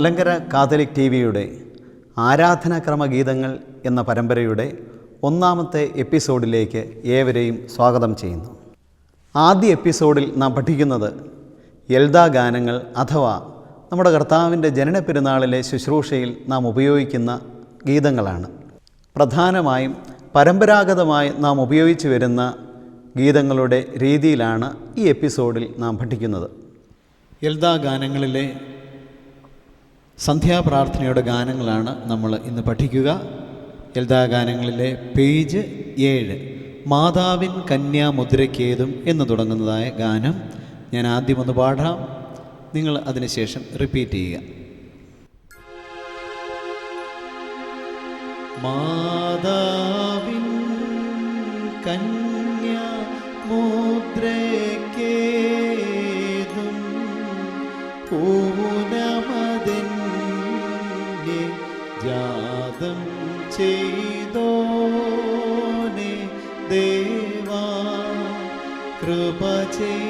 Malankara Catholic T വിയുടെ ആരാധനാക്രമ ഗീതങ്ങൾ എന്ന പരമ്പരയുടെ ഒന്നാമത്തെ എപ്പിസോഡിലേക്ക് ഏവരെയും സ്വാഗതം ചെയ്യുന്നു. ആദ്യ എപ്പിസോഡിൽ നാം പഠിക്കുന്നത് എൽദാ ഗാനങ്ങൾ അഥവാ നമ്മുടെ കർത്താവിന്റെ ജനന പെരുന്നാളിലെ ശുശ്രൂഷയിൽ നാം ഉപയോഗിക്കുന്ന ഗീതങ്ങളാണ്. പ്രധാനമായും പരമ്പരാഗതമായി നാം ഉപയോഗിച്ചു വരുന്ന ഗീതങ്ങളുടെ രീതിയിലാണ് ഈ എപ്പിസോഡിൽ നാം പഠിക്കുന്നത്. എൽദാ ഗാനങ്ങളിലെ സന്ധ്യാപ്രാർത്ഥനയുടെ ഗാനങ്ങളാണ് നമ്മൾ ഇന്ന് പഠിക്കുക. എൽദാ ഗാനങ്ങളിലെ പേജ് ഏഴ് മാതാവിൻ കന്യാമുദ്രയ്ക്കേതും എന്ന് തുടങ്ങുന്നതായ ഗാനം ഞാൻ ആദ്യം ഒന്ന് പാടാം. നിങ്ങൾ അതിനുശേഷം റിപ്പീറ്റ് ചെയ്യുക. മാതാവിൻ കന്യാമുദ്രയ്ക്കേതും കൃപ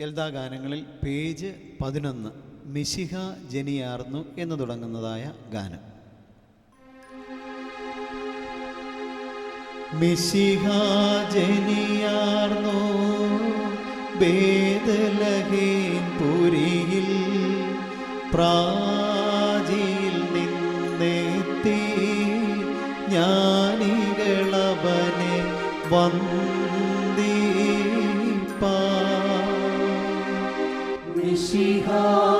എൽദാ ഗാനങ്ങളിൽ പേജ് പതിനൊന്ന് മിശിഹ ജനിയാർന്നു എന്ന് തുടങ്ങുന്നതായ ഗാനം. മിശിഹ ജനിയാർന്നു പുരിയിൽ പ്രാചിയിൽ നിന്നെത്തി ജ്ഞാനികളവനെ വന്ദിപ്പാ രാജാവായി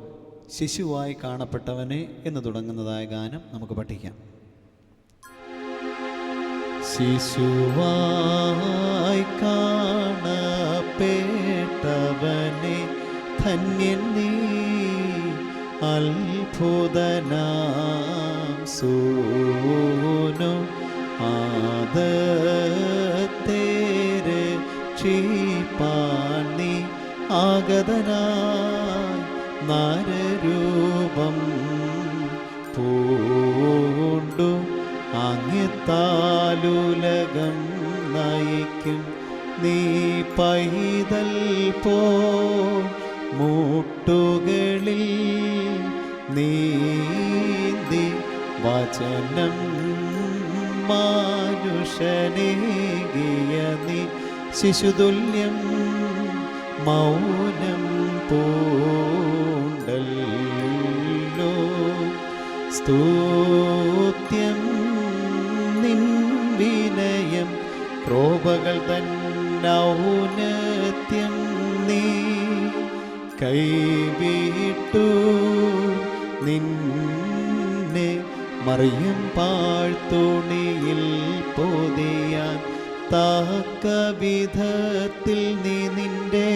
ശിശുവായി കാണപ്പെട്ടവനെ എന്ന് തുടങ്ങുന്നതായ ഗാനം നമുക്ക് പഠിക്കാം. ശിശുവായി കാണപ്പെട്ടവനെ ധന്യൻ നീ അത്ഭുതനാം സൂനു ആദത്തേര് ആഗതനാ ആഗതനായി നരരൂപം പൂണ്ടു. അങ്ങിത്താലുലകം നയിക്കും നീ പൈതൽ പോ. മൂട്ടുകളിൽ നീന്തി വചനം മാനുഷനേകിയ നീ ശിശുതുല്യം മൗനം പൂണ്ടല്ലോ സ്തൂത്യം നിൻ വിനയം പ്രോപകൾ തന്നൗന്നത്യം നീ കൈവിട്ടു. നിന്നെ മറിയും പാഴ്ത്തുണിയിൽ പൊതിയാൻ താക്ക നീ നിന്റെ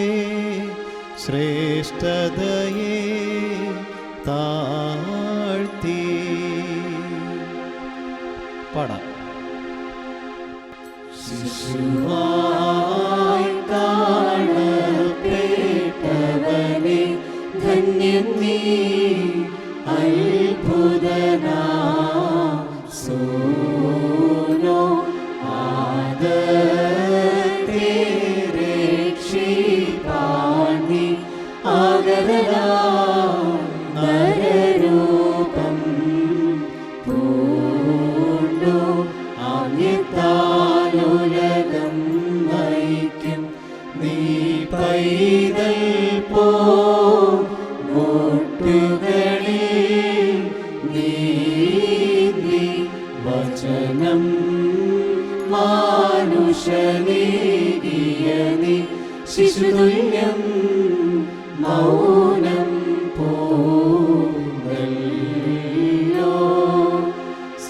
ശ്രേഷ്ഠതയെ താഴ്ത്തി പാടാം. ശിശുവായി കാണപ്പെട്ടവനെ ധന്യം നീ അത്ഭുതനാ. സോനോ ആദരേ രക്ഷിപ്പാണി ആഗതനാ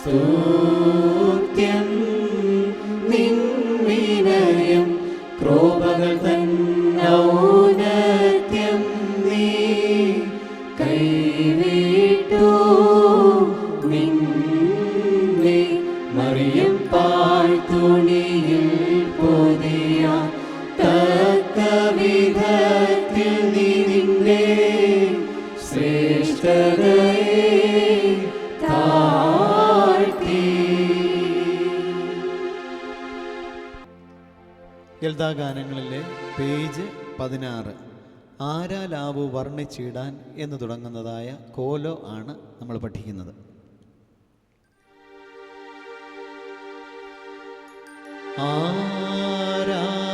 സ്തുത്യം ലളിതാഗാനങ്ങളിലെ പേജ് പതിനാറ്. ആരാലാവു വർണിച്ചിടാൻ എന്ന് തുടങ്ങുന്നതായ കോലോ ആണ് നമ്മൾ പഠിക്കുന്നത്. ആരാലാവു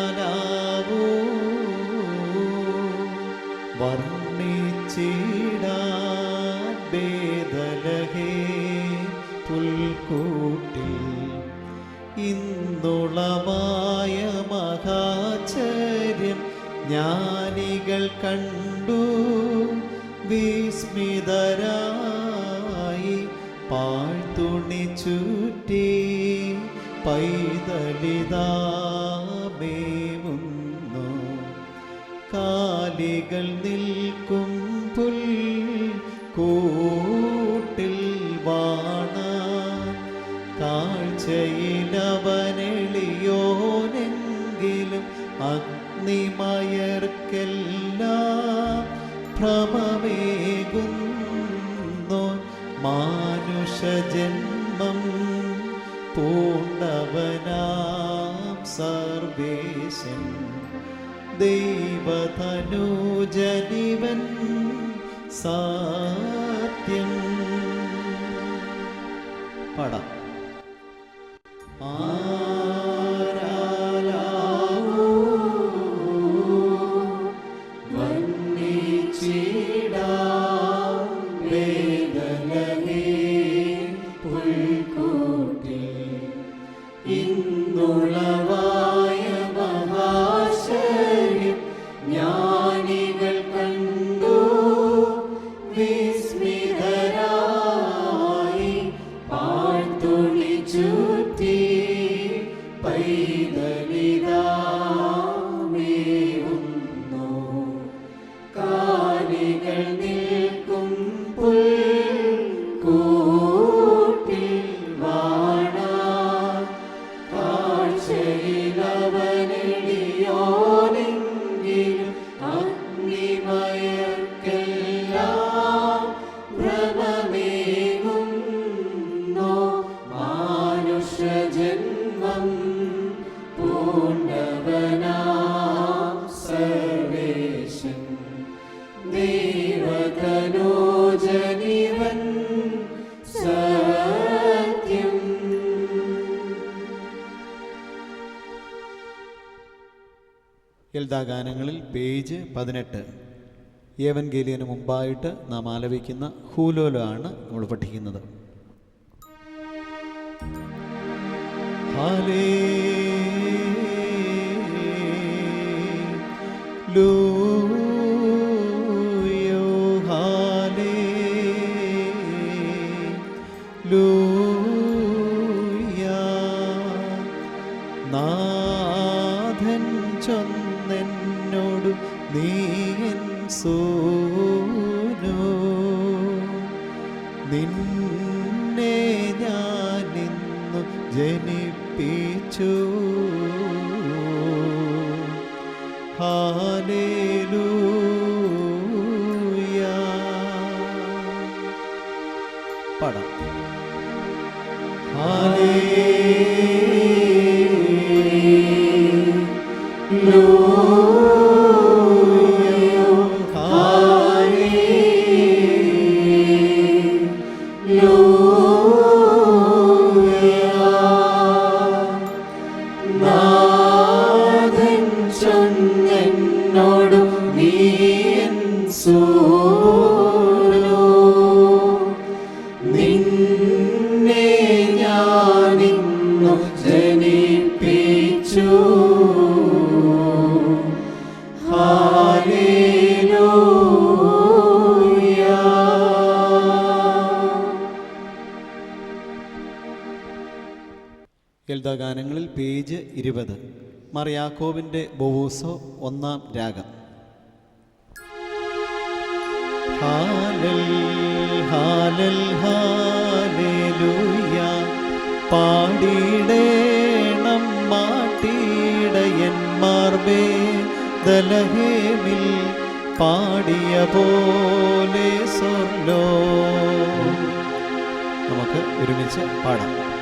വർണിച്ചിടാൻ കണ്ടു വിസ്മിതരായി പാൽ തുണി ചുറ്റി പൈതലിതാമേവുന്നു കാലികൾ നിൽക്കും ഭ്രമമേകുന്നു മാനുഷജന്മം പൂണ്ടവനാം സർവേശൻ. ദൈവധനുജനിവൻ സാത്യം. പാടാം. ആരാലാവൂ ഗാനങ്ങളിൽ പേജ് പതിനെട്ട്. ഏവൻ ഗേലിയന് മുമ്പായിട്ട് നാം ആലപിക്കുന്ന ഹൂലോലോ ആണ് നമ്മൾ പഠിക്കുന്നത്. হালে। লু Amen. ഗാനങ്ങളിൽ പേജ് ഇരുപത്. മറിയാക്കോവിന്റെ ബൊവൂസോ ഒന്നാം രാഗം. ഹാലൽ ഹാലൽ ഹാലേലൂയ. പാടിയിടേണം മാട്ടിയിടയന്മാർ ദലഹേമിൽ പാടിയ പോലെ സ്വർലോ നമുക്ക് ഒരുമിച്ച് പാടാം.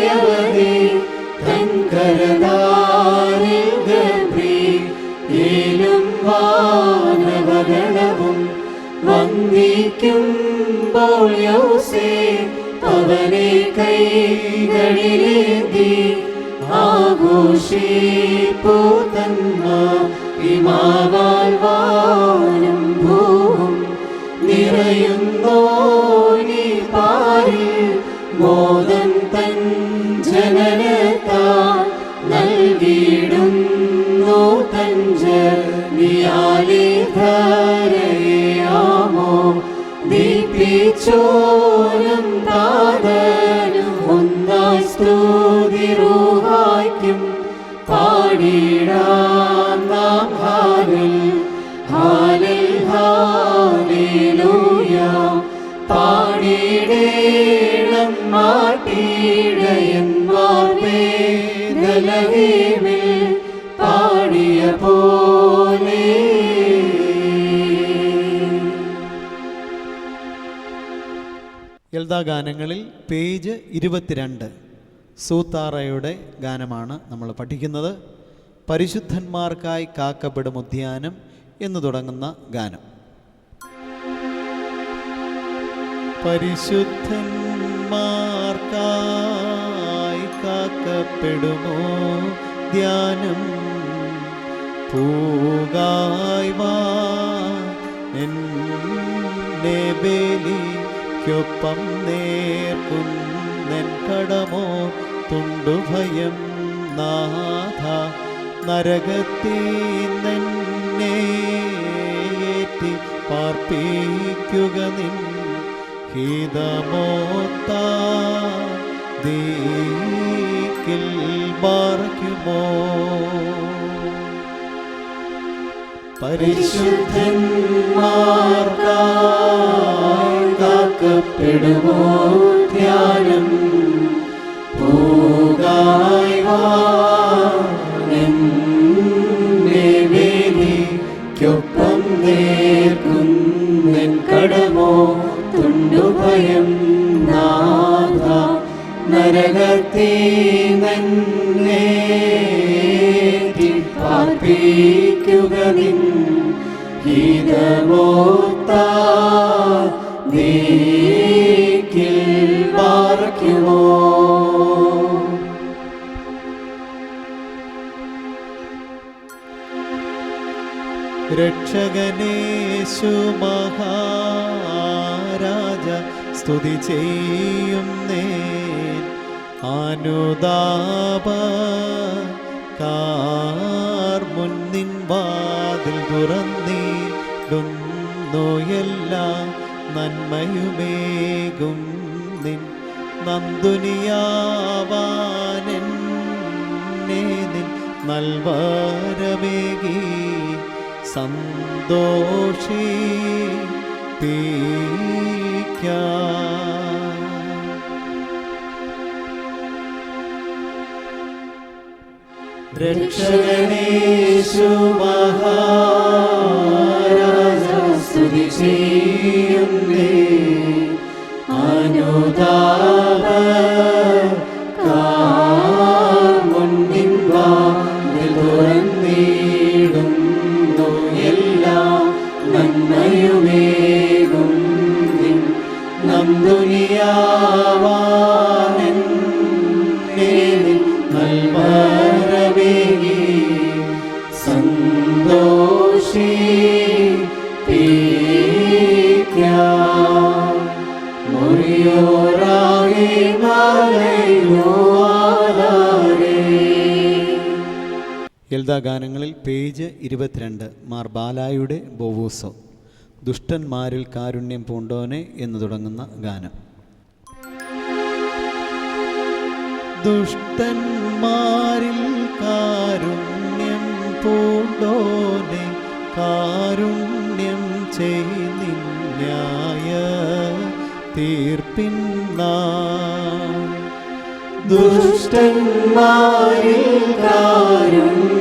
വാനവഗണവും വന്ദിക്കുമ്പോൾ യൗസേ അവനെ കൈകളിലേന്തി ആഘോഷിപ്പൂ തന്ന ഇമാവാൽ വാനും 조 ഇരുപത്തിരണ്ട്. സൂത്താറയുടെ ഗാനമാണ് നമ്മൾ പഠിക്കുന്നത്. പരിശുദ്ധന്മാർക്കായി കാക്കപ്പെടും ഉദ്യാനം എന്ന് തുടങ്ങുന്ന ഗാനം. പരിശുദ്ധന്മാർക്കായി കാക്കപ്പെടുമോ ധ്യാനം പൂകായി വാ നേർക്കുന്നൻ കടമോ തുണ്ടുഭയം നാഥ നരകത്തീന്നെ ഏറ്റി പാർപ്പിക്കുക നിൻ ഹിതമോത്ത. ദീക്കിൽ പാർക്കുമോ പരിശുദ്ധന്മാർക്കായി വരുമോ ധ്യാനം പോകായി വേദിക്കൊപ്പം നേർക്കുന്നൻ കടമോ തുണ്ടുഭയം നാഥ നരകത്തീ നന്നെ പാർപ്പിക്കുക നിൻ ഗീതമോത്താ രക്ഷകനേശു മഹാരാജ സ്തുതി ചെയ്യും അനുദാപ അനുതാപ കാർ മുന്നിൻ വാതിൽ തുറന്നിടുന്നു എല്ലാ നന്മയുമേകും നിൻ. നന്ദുനിയാവാനെന്നെ നിൻ നൽവാരമേകി. സന്തോഷി രക്ഷകണേശു മഹാരാജ സ്തുതി ചെയ്യുന്നേ ഇരുപത്തിരണ്ട് മാർ ബാലായുടെ ബോവൂസോ ദുഷ്ടന്മാരിൽ കാരുണ്യം പൂണ്ടോനെ എന്ന് തുടങ്ങുന്ന ഗാനം. ദുഷ്ടന്മാരിൽ കാരുണ്യം പൂണ്ടോനെ കാരുണ്യം ചെയ്തിന്യായ തീർപ്പിന്ന. ദുഷ്ടന്മാരിൽ കാരുണ്യം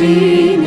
കാരുണ്യം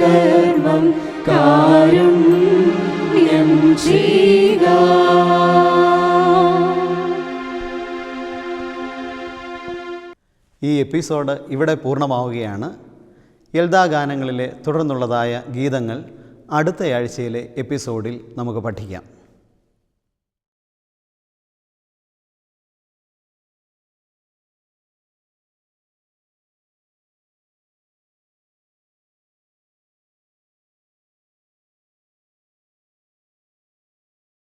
കർമ്മം കാരുണ്യം ചെയ്യുക ഈ എപ്പിസോഡ് ഇവിടെ പൂർണമാവുകയാണ്. എൽദാ ഗാനങ്ങളിലെ തുടർന്നുള്ളതായ ഗീതങ്ങൾ അടുത്ത ആഴ്ചയിലെ എപ്പിസോഡിൽ നമുക്ക് പഠിക്കാം.